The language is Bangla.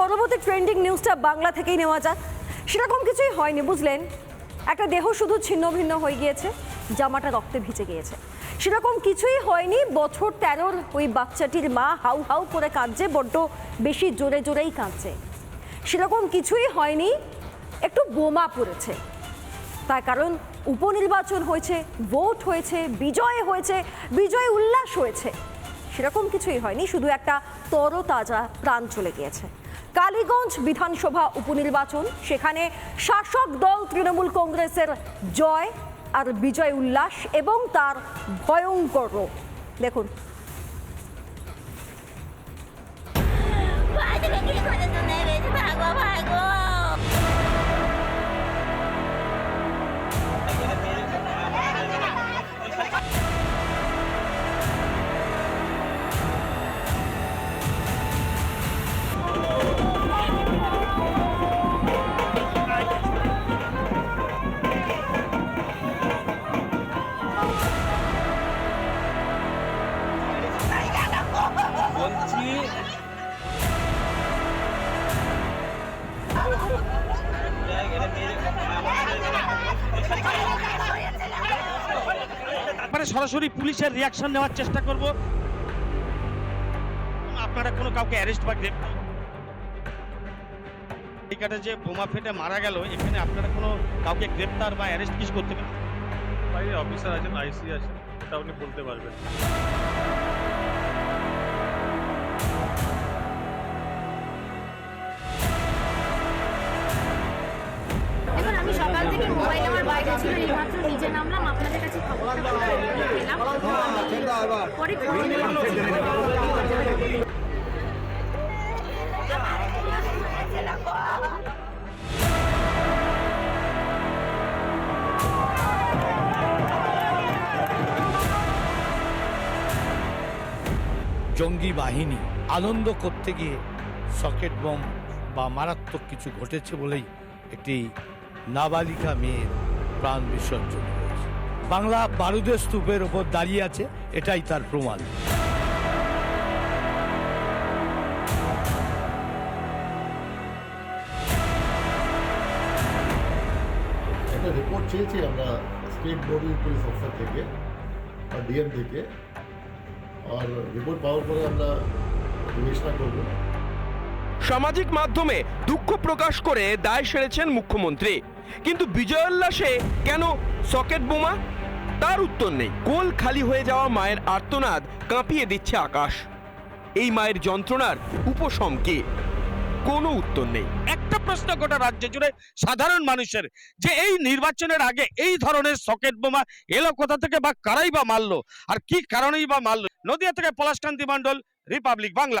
পরবর্তী ট্রেন্ডিং নিউজটা বাংলা থেকেই নেওয়া যাক। সেরকম কিছুই হয়নি, বুঝলেন? একটা দেহ শুধু ছিন্ন ভিন্ন হয়ে গিয়েছে, জামাটা রক্তে ভিজে গিয়েছে। সেরকম কিছুই হয়নি, বছর তেরোর ওই বাচ্চাটির মা হাউ হাউ করে কাঁদছে, বড্ড বেশি জোরে জোরেই কাঁদছে। সেরকম কিছুই হয়নি, একটু বোমা পড়েছে। তার কারণ উপনির্বাচন হয়েছে, ভোট হয়েছে, বিজয় হয়েছে, বিজয় উল্লাস হয়েছে। সেরকম কিছুই হয়নি, শুধু একটা তরতাজা প্রাণ চলে গিয়েছে। কালীগঞ্জ বিধানসভা উপনির্বাচন, সেখানে শাসক দল তৃণমূল কংগ্রেসের জয় আর বিজয় উল্লাস এবং তার ভয়ঙ্কর রূপ। দেখুন বলছি মানে সরাসরি পুলিশের রিয়াকশন নেওয়ার চেষ্টা করব। আপনারা কোনো কাউকে অ্যারেস্ট বা গ্রেপ্তার এখানে যে বোমা ফেটে মারা গেল, এখানে আপনারা কোনো কাউকে গ্রেপ্তার বা অ্যারেস্ট কিছু করতে পারেন? অফিসার আছেন আইসি আছেন এটা আপনি বলতে পারবেন। ছিল এইমাত্র নিচে নামলাম আপনাদের কাছে খবরটা পেলাম পরে জঙ্গি বাহিনী আনন্দ করতে গিয়ে সকেট বম বা মারাত্মক কিছু ঘটেছে বলেই একটি নাবালিকা মেয়ের প্রাণ বিসর্জন বাংলা বারুদের স্তূপের ওপর দাঁড়িয়ে আছে এটাই তার প্রমাণ। একটা রিপোর্ট চেয়েছি আমরা স্টেট বোর্ডের পুলিশ অফিসার থেকে বা ডিএম থেকে। আর রিপোর্ট পাওয়ার পরে আমরা বিবেচনা করব। সামাজিক মাধ্যমে দুঃখ প্রকাশ করে দায় সেরেছেন মুখ্যমন্ত্রী। কিন্তু বিজয়োল্লাসে কেন সকেট বোমা? তার উত্তর নেই। কোল খালি হয়ে যাওয়া মায়ের আর্তনাদ কাঁপিয়ে দিচ্ছে আকাশ। এই মায়ের যন্ত্রণার উপশম কি? কোনো উত্তর নেই। একটা প্রশ্ন গোটা রাজ্য জুড়ে সাধারণ মানুষের, যে এই নির্বাচনের আগে এই ধরনের সকেট বোমা এলো কোথা থেকে বা কারাই বা মারলো? আর কি কারণেই বা মারলো? নদিয়া থেকে পলাশকান্তি মণ্ডল, রিপাবলিক বাংলা।